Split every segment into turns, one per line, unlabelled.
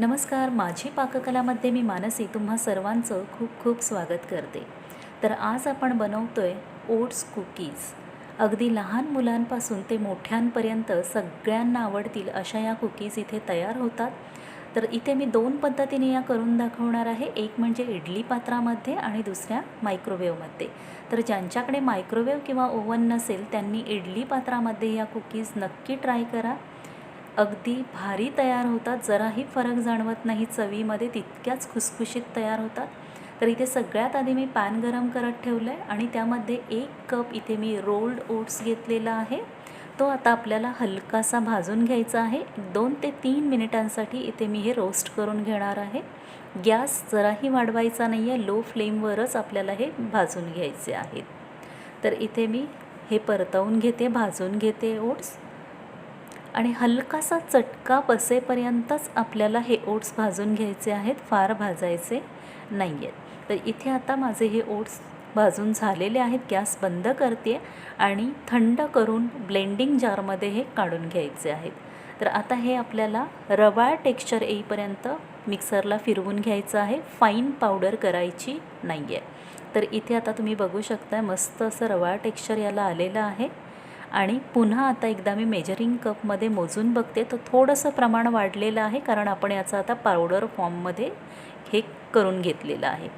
नमस्कार माझी पाककलामध्ये मी मानसी तुम्हा सर्वांचं खूप खूप स्वागत करते. तर आज आपण बनवतो आहे ओट्स कुकीज. अगदी लहान मुलांपासून ते मोठ्यांपर्यंत सगळ्यांना आवडतील अशा या कुकीज इथे तयार होतात. तर इथे मी दोन पद्धतीने या करून दाखवणार आहे. एक म्हणजे इडली पात्रामध्ये आणि दुसऱ्या मायक्रोवेवमध्ये तर ज्यांच्याकडे मायक्रोवेव किंवा ओव्हन नसेल त्यांनी इडली पात्रामध्ये या कुकीज नक्की ट्राय करा. अगदी भारी तयार होतात. जराही फरक जाणवत नाही. चवीमध्ये तितक्याच खुसखुशीत तयार होतात. तर इथे सगळ्यात आधी मी पॅन गरम करत ठेवलं आहे आणि त्यामध्ये एक कप इथे मी रोल्ड ओट्स घेतलेला आहे. तो आता आपल्याला हलकासा भाजून घ्यायचा आहे. दोन ते तीन मिनिटांसाठी इथे मी हे रोस्ट करून घेणार आहे. गॅस जराही वाढवायचा नाही आहे लो फ्लेमवरच आपल्याला हे भाजून घ्यायचे आहेत. तर इथे मी हे परतवून घेते भाजून घेते ओट्स. आणि हलकासा चटका बसेपर्यंतच आपल्याला हे ओट्स भाजून घ्यायचे आहेत. फार भाजायचे नाही आहेत तर इथे आता माझे हे ओट्स भाजून झालेले आहेत. गॅस बंद करते आणि थंड करून ब्लेंडिंग जारमध्ये हे काढून घ्यायचे आहेत. तर आता हे आपल्याला रवाळ टेक्स्चर येईपर्यंत मिक्सरला फिरवून घ्यायचं आहे. फाईन पावडर करायची नाही आहे तर इथे आता तुम्ही बघू शकता मस्त असं रवाळ टेक्स्चर याला आलेलं आहे. आणि पुन्हा आता एकदा मी मेजरिंग कपमध्ये मोजून बघते तर थोडंसं प्रमाण वाढलेलं आहे कारण आपण याचं आता पावडर फॉर्ममध्ये हे करून घेतलेलं आहे.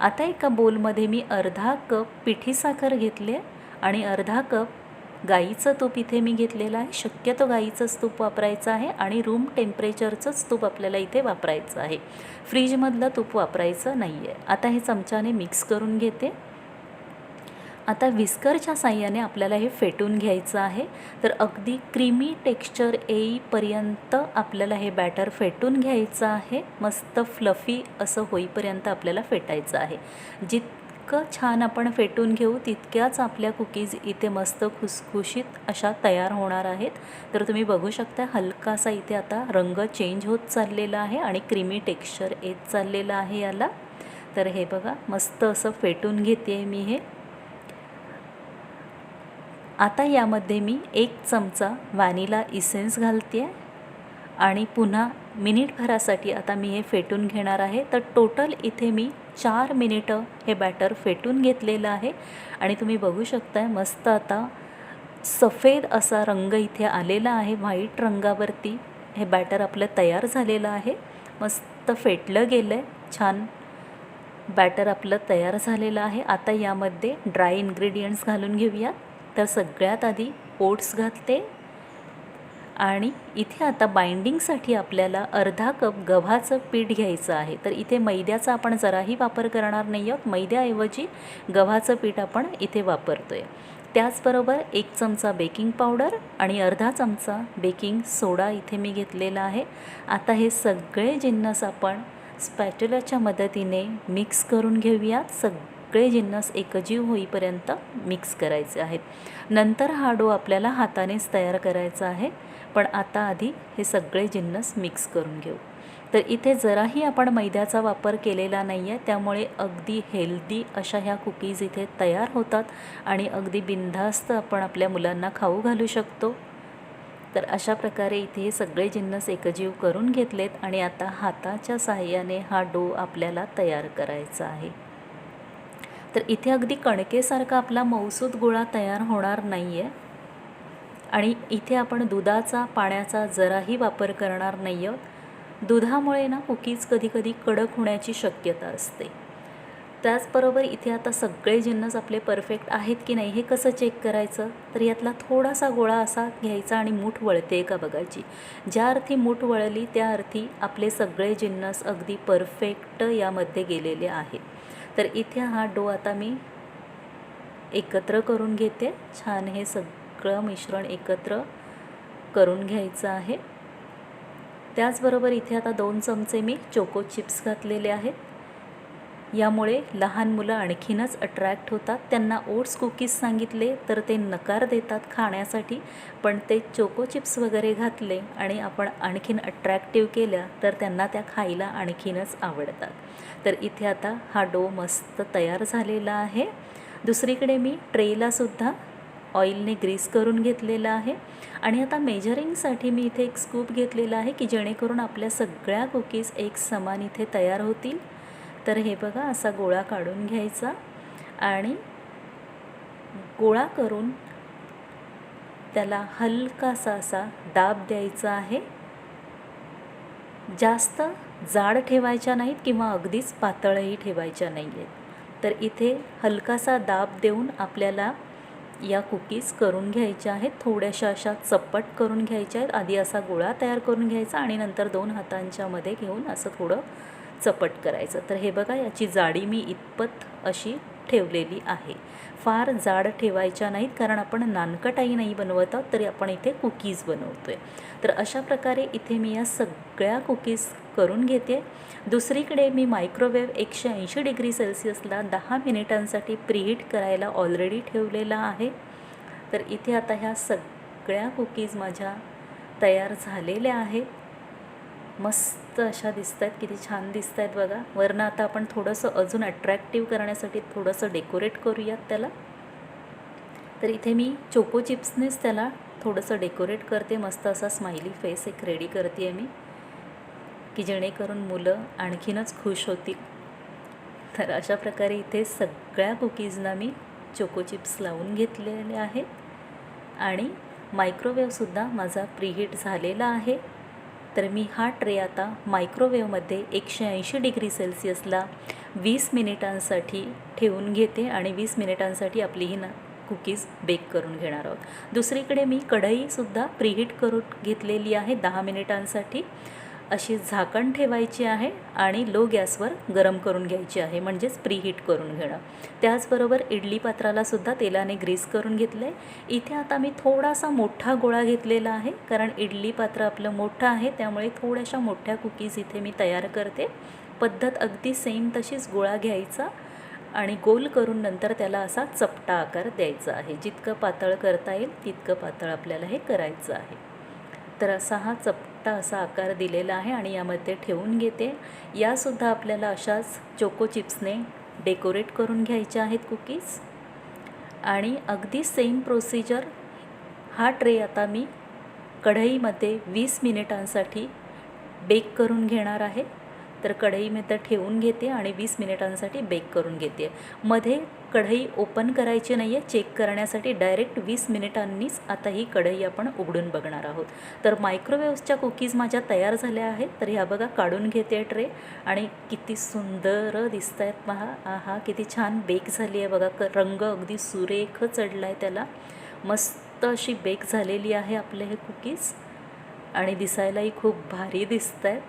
आता एका बोलमध्ये मी अर्धा कप पिठी साखर घेतले आणि अर्धा कप गाईचं तूप इथे मी घेतलेलं आहे. शक्यतो गाईचंच तूप वापरायचं आहे आणि रूम टेम्परेचरचंच तूप आपल्याला इथे वापरायचं आहे. फ्रीजमधलं तूप वापरायचं नाही आहे आता हे चमच्याने मिक्स करून घेते. आता विस्करच्या साह्याने आपल्याला हे फेटून घ्यायचं आहे. तर अगदी क्रीमी टेक्स्चर येईपर्यंत आपल्याला हे बॅटर फेटून घ्यायचं आहे. मस्त फ्लफी असं होईपर्यंत आपल्याला फेटायचं आहे. जितकं छान आपण फेटून घेऊ तितक्याच आपल्या कुकीज इथे मस्त खुसखुशीत अशा तयार होणार आहेत. तर तुम्ही बघू शकता हलकासा इथे आता रंग चेंज होत चाललेला आहे आणि क्रीमी टेक्स्चर येत चाललेलं आहे याला. तर हे बघा मस्त असं फेटून घेते मी हे. आता यामध्ये मी एक चमचा व्हॅनिला इसेन्स घालते आहे आणि पुन्हा मिनिटभरासाठी आता मी हे फेटून घेणार आहे. तर टोटल इथे मी चार मिनिटं हे बॅटर फेटून घेतलेलं आहे. आणि तुम्ही बघू शकताय मस्त आता सफेद असा रंग इथे आलेला आहे. व्हाईट रंगावरती हे बॅटर आपलं तयार झालेलं आहे. मस्त फेटलं गेलं आहे छान बॅटर आपलं तयार झालेलं आहे. आता यामध्ये ड्राय इन्ग्रेडियंट्स घालून घेऊयात. तर सगळ्यात आधी ओट्स घातले आणि इथे आता बाइंडिंगसाठी आपल्याला अर्धा कप गव्हाचं पीठ घ्यायचं आहे. तर इथे मैद्याचा आपण जराही वापर करणार नाही आहोत. मैद्याऐवजी गव्हाचं पीठ आपण इथे वापरतो आहे त्याचबरोबर एक चमचा बेकिंग पावडर आणि अर्धा चमचा बेकिंग सोडा इथे मी घेतलेला आहे. आता हे सगळे जिन्नस आपण स्पॅट्युलाच्या मदतीने मिक्स करून घेऊयात. सग सगळे जिन्नस एकजीव होईपर्यंत मिक्स करायचे आहेत. नंतर हा डो आपल्याला हातानेच तयार करायचा आहे. पण आता आधी हे सगळे जिन्नस मिक्स करून घेऊ. तर इथे जराही आपण मैद्याचा वापर केलेला नाही आहे त्यामुळे अगदी हेल्दी अशा ह्या कुकीज इथे तयार होतात आणि अगदी बिनधास्त आपण आपल्या मुलांना खाऊ घालू शकतो. तर अशा प्रकारे इथे हे सगळे जिन्नस एकजीव करून घेतलेत आणि आता हाताच्या साहाय्याने हा डो आपल्याला तयार करायचा आहे. तर इथे अगदी कणकेसारखा आपला मौसूद गोळा तयार होणार नाही आहे आणि इथे आपण दुधाचा पाण्याचा जराही वापर करणार नाही आहोत दुधामुळे ना कुकीज कधीकधी कडक होण्याची शक्यता असते. त्याचबरोबर इथे आता सगळे जिन्नस आपले परफेक्ट आहेत की नाही हे कसं चेक करायचं? तर यातला थोडासा गोळा असा घ्यायचा आणि मूठ वळते का बघायची. ज्या अर्थी मूठ वळली त्या अर्थी आपले सगळे जिन्नस अगदी परफेक्ट यामध्ये गेलेले आहेत. तर इथे हा डो आता मी एकत्र करून घेते. छान हे सगळं मिश्रण एकत्र करून घ्यायचं आहे. त्याचबरोबर इथे आता दोन चमचे मी चोको चिप्स घातलेले आहेत. यामुळे लहान मुलं आणखीनच अट्रॅक्ट होतात. त्यांना ओट्स कुकीज सांगितले तर ते नकार देतात खाण्यासाठी पण ते चोको चिप्स वगैरे घातले आणि आपण आणखीन अट्रॅक्टिव्ह केल्या तर त्यांना त्या खायला आणखीनच आवडतात. तर इथे आता हा डो मस्त तयार झालेला आहे. दुसरीकडे मी ट्रेलासुद्धा ऑइलने ग्रीस करून घेतलेलं आहे. आणि आता मेजरिंगसाठी मी इथे एक स्कूप घेतलेला आहे की जेणेकरून आपल्या सगळ्या कुकीज एक समान इथे तयार होतील. तर हे बघा असा गोळा काढून घ्यायचा आणि गोळा करून त्याला हलकासा असा दाब द्यायचा आहे. जास्त जाड ठेवायच्या नाहीत किंवा अगदीच पातळही ठेवायच्या नाही आहेत तर इथे हलकासा दाब देऊन आपल्याला या कुकीज करून घ्यायच्या आहेत. थोड्याशा अशा चप्पट करून घ्यायच्या आहेत. आधी असा गोळा तयार करून घ्यायचा आणि नंतर दोन हातांच्यामध्ये घेऊन असं थोडं चपट करायचं. तर हे बघा याची जाडी मी इतपत अशी ठेवलेली आहे. फार जाड ठेवायच्या नाहीत कारण आपण नानकटाई नाही बनवत आहोत तरी आपण इथे कुकीज बनवतो आहे तर अशा प्रकारे इथे मी या सगळ्या कुकीज करून घेते. दुसरीकडे मी मायक्रोवेव्ह एकशे ऐंशी डिग्री सेल्सिअसला दहा मिनिटांसाठी प्रीहीट करायला ऑलरेडी ठेवलेला आहे. तर इथे आता ह्या सगळ्या कुकीज माझ्या तयार झालेल्या आहेत. मस्त अशा दिसत आहेत किती छान दिसत आहेत बघा. वरनं आता आपण थोडंसं अजून अट्रॅक्टिव्ह करण्यासाठी थोडंसं डेकोरेट करूयात त्याला. तर इथे मी चोको चिप्सनेच त्याला थोडंसं डेकोरेट करते. मस्त असा स्माइली फेस एक रेडी करते आहे मी. की जेणेकरून मुलं आणखीनच खुश होतील. तर अशा प्रकारे इथे सगळ्या कुकीजना मी चोको चिप्स लावून घेतलेले आहेत. आणि मायक्रोवेव्हसुद्धा माझा प्रीहीट झालेला आहे. तर मी हा ट्रे आता मायक्रोवेव्हमध्ये एकशे ऐंशी डिग्री सेल्सिअसला वीस मिनिटांसाठी ठेवून घेते आणि वीस मिनिटांसाठी आपली ही ना कुकीज बेक करून घेणार आहोत. दुसरीकडे मी कढईसुद्धा प्रीहीट करून घेतलेली आहे दहा मिनिटांसाठी. अशी झाकण ठेवायची आहे आणि लो गॅसवर गरम करून घ्यायची आहे म्हणजेच प्रीहीट करून घेणं. त्याचबरोबर इडली पात्रालासुद्धा तेलाने ग्रीस करून घेतलं आहे इथे आता मी थोडासा मोठा गोळा घेतलेला आहे कारण इडली पात्र आपलं मोठं आहे त्यामुळे थोड्याशा मोठ्या कुकीज इथे मी तयार करते. पद्धत अगदी सेम तशीच गोळा घ्यायचा आणि गोल करून नंतर त्याला असा चपटा आकार द्यायचा आहे. जितकं पातळ करता येईल तितकं पातळ आपल्याला हे करायचं आहे. तर असा हा चपटा असा आकार दिलेला आहे आणि यामध्ये ठेवून घेते. यासुद्धा आपल्याला अशाच चोको चिप्सने डेकोरेट करून घ्यायच्या आहेत कुकीज आणि अगदी सेम प्रोसिजर हा ट्रे आता मी कढईमध्ये वीस मिनिटांसाठी बेक करून घेणार आहे. तर कढई मी तर ठेवून घेते आणि वीस मिनिटांसाठी बेक करून घेते. मध्ये कढई ओपन करायची नाही आहे चेक करण्यासाठी डायरेक्ट वीस मिनिटांनीच आता ही कढई आपण उघडून बघणार आहोत. तर मायक्रोवेव्हच्या कुकीज माझ्या तयार झाल्या आहेत तर ह्या बघा काढून घेते ट्रे. आणि किती सुंदर दिसत आहेत पहा. आहा किती छान बेक झाली आहे बघा. क रंग अगदी सुरेख चढला आहे त्याला. मस्त अशी बेक झालेली आहे आपले हे कुकीज आणि दिसायलाही खूप भारी दिसत आहेत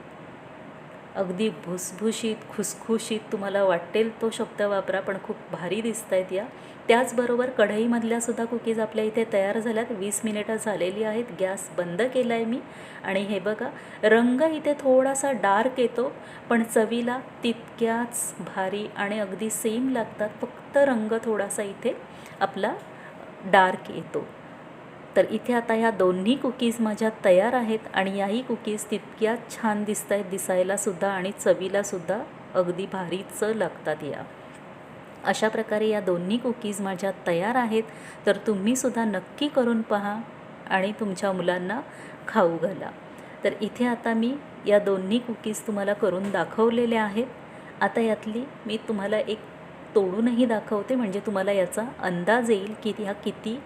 अगदी भुसभुशीत खुसखुशीत तुम्हाला वाटेल तो शब्द वापरा पण खूप भारी दिसत आहेत या. त्याचबरोबर कढईमधल्यासुद्धा कुकीज आपल्या इथे तयार झाल्यात. वीस मिनिटं झालेली आहेत. गॅस बंद केला आहे मी. आणि हे बघा रंग इथे थोडासा डार्क येतो पण चवीला तितक्याच भारी आणि अगदी सेम लागतात. फक्त रंग थोडासा इथे आपला डार्क येतो. तर इथे आता ह्या दोन्ही कुकीज माझ्या तयार आहेत आणि याही कुकीज तितक्या छान दिसत आहेत दिसायलासुद्धा आणि चवीलासुद्धा अगदी भारीच लागतात या. अशा प्रकारे या दोन्ही कुकीज माझ्या तयार आहेत. तर तुम्हीसुद्धा नक्की करून पहा आणि तुमच्या मुलांना खाऊ घाला. तर इथे आता मी या दोन्ही कुकीज तुम्हाला करून दाखवलेल्या आहेत. आता यातली मी तुम्हाला एक तोडूनही दाखवते म्हणजे तुम्हाला याचा अंदाज येईल की ह्या किती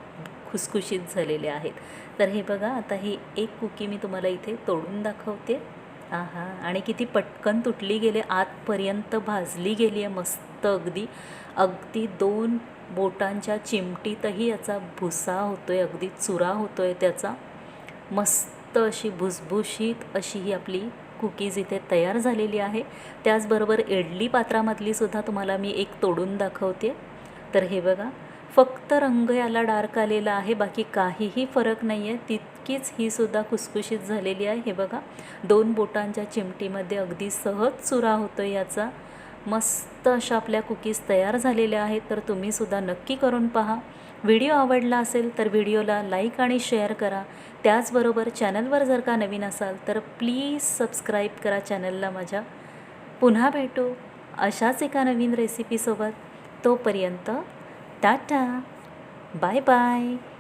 खुसखुशीत झालेले आहेत. तर हे बघा आता ही एक कुकी मी तुम्हाला इथे तोडून दाखवते. आहा आणि किती पटकन तुटली गेले आतपर्यंत भाजली गेली आहे मस्त अगदी. अगदी दोन बोटांच्या चिमटीतही याचा भुसा होतो आहे अगदी चुरा होतो आहे त्याचा. मस्त अशी भुसभुशीत अशी ही आपली कुकीज इथे तयार झालेली आहे. त्याचबरोबर इडली पात्रामधली सुद्धा तुम्हाला मी एक तोडून दाखवते. तर हे बघा फक्त रंग याला डार्क आलेला आहे बाकी काहीही फरक नाही आहे तितकीच ही सुद्धा कुसकुशीत झालेली आहे. हे बघा दोन बोटांच्या चिमटीमध्ये अगदी सहज चुरा होतो याचा. मस्त अशा आपल्या कुकीज तयार झालेल्या आहेत तर तुम्हीसुद्धा नक्की करून पहा. व्हिडिओ आवडला असेल तर व्हिडिओला लाईक आणि शेअर करा. त्याचबरोबर चॅनलवर जर का नवीन असाल तर प्लीज सबस्क्राईब करा चॅनलला माझ्या. पुन्हा भेटू अशाच एका नवीन रेसिपीसोबत. तोपर्यंत Tata. Bye bye.